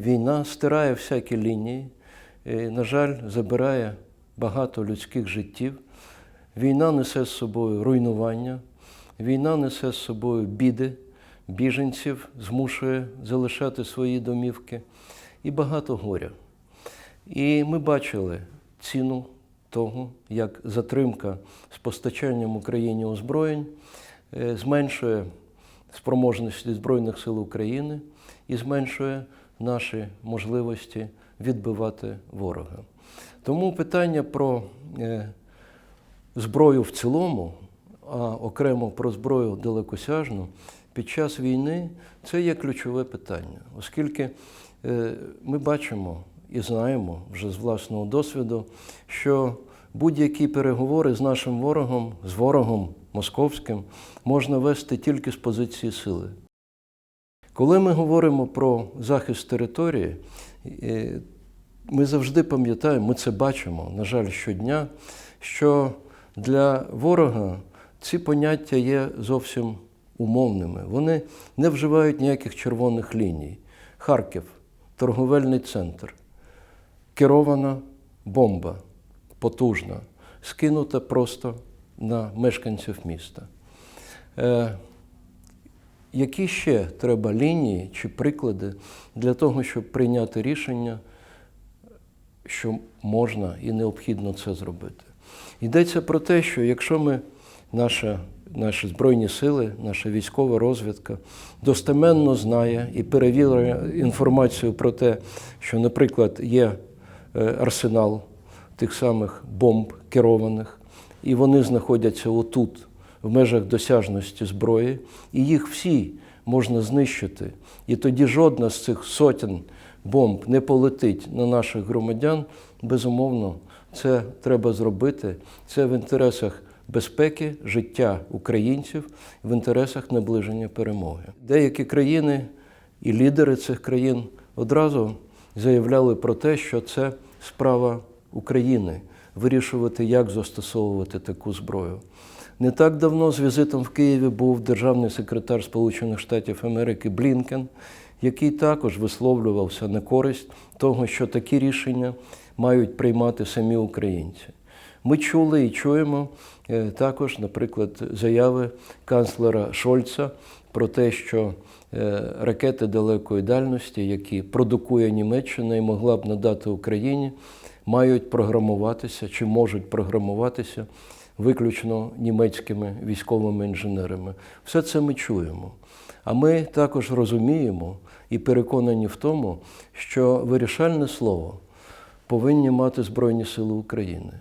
Війна стирає всякі лінії, і, на жаль, забирає багато людських життів. Війна несе з собою руйнування, війна несе з собою біди, біженців змушує залишати свої домівки і багато горя. І ми бачили ціну того, як затримка з постачанням Україні озброєнь е, зменшує спроможності Збройних сил України і зменшує наші можливості відбивати ворога. Тому питання про е, зброю в цілому, а окремо про зброю далекосяжну, під час війни це є ключове питання, оскільки е, ми бачимо і знаємо вже з власного досвіду, що будь-які переговори з нашим ворогом, з ворогом московським, можна вести тільки з позиції сили. Коли ми говоримо про захист території, е, ми завжди пам'ятаємо, ми це бачимо, на жаль, щодня, що для ворога ці поняття є зовсім умовними. Вони не вживають ніяких червоних ліній. Харків, торговельний центр, керована бомба, потужна, скинута просто на мешканців міста. Які ще треба лінії чи приклади для того, щоб прийняти рішення, що можна і необхідно це зробити? Йдеться про те, що якщо ми, наша, наші Збройні сили, наша військова розвідка достеменно знає і перевіряє інформацію про те, що, наприклад, є е, арсенал тих самих бомб керованих, і вони знаходяться отут, в межах досяжності зброї, і їх всі можна знищити. І тоді жодна з цих сотень бомб не полетить на наших громадян. Безумовно, це треба зробити. Це в інтересах безпеки, життя українців, в інтересах наближення перемоги. Деякі країни і лідери цих країн одразу заявляли про те, що це справа України вирішувати, як застосовувати таку зброю. Не так давно з візитом в Києві був державний секретар Сполучених Штатів Америки Блінкен, який також висловлювався на користь того, що такі рішення мають приймати самі українці. Ми чули і чуємо е, також, наприклад, заяви канцлера Шольца про те, що е, ракети далекої дальності, які продукує Німеччина і могла б надати Україні, мають програмуватися чи можуть програмуватися виключно німецькими військовими інженерами. Все це ми чуємо. А ми також розуміємо і переконані в тому, що вирішальне слово повинні мати Збройні Сили України.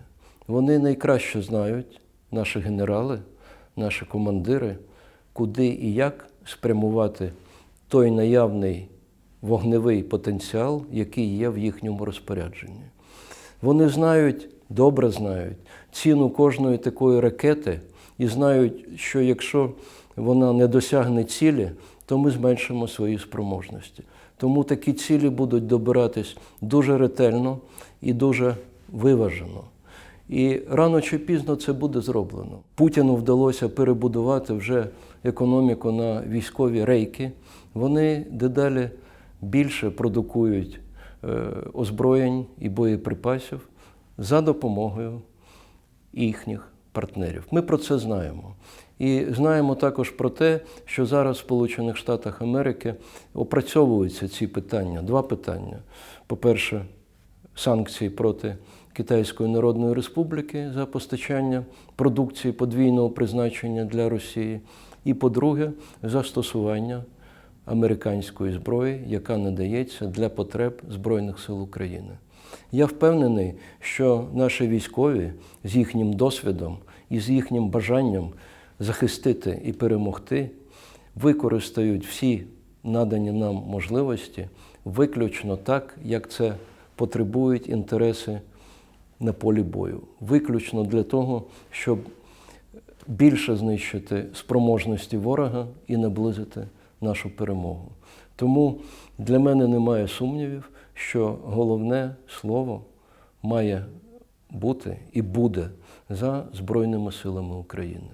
Вони найкраще знають, наші генерали, наші командири, куди і як спрямувати той наявний вогневий потенціал, який є в їхньому розпорядженні. Вони знають, добре знають ціну кожної такої ракети і знають, що якщо вона не досягне цілі, то ми зменшимо свої спроможності. Тому такі цілі будуть добиратись дуже ретельно і дуже виважено. І рано чи пізно це буде зроблено. Путіну вдалося перебудувати вже економіку на військові рейки. Вони дедалі більше продукують е, озброєнь і боєприпасів за допомогою їхніх партнерів. Ми про це знаємо. І знаємо також про те, що зараз в Сполучених Штатах Америки опрацьовуються ці питання. Два питання. По-перше, санкції проти Китайської Народної Республіки за постачання продукції подвійного призначення для Росії. І по-друге, застосування американської зброї, яка надається для потреб Збройних сил України. Я впевнений, що наші військові з їхнім досвідом і з їхнім бажанням захистити і перемогти використають всі надані нам можливості виключно так, як це потребують інтереси на полі бою. Виключно для того, щоб більше знищити спроможності ворога і наблизити нашу перемогу. Тому для мене немає сумнівів, що головне слово має бути і буде за Збройними силами України.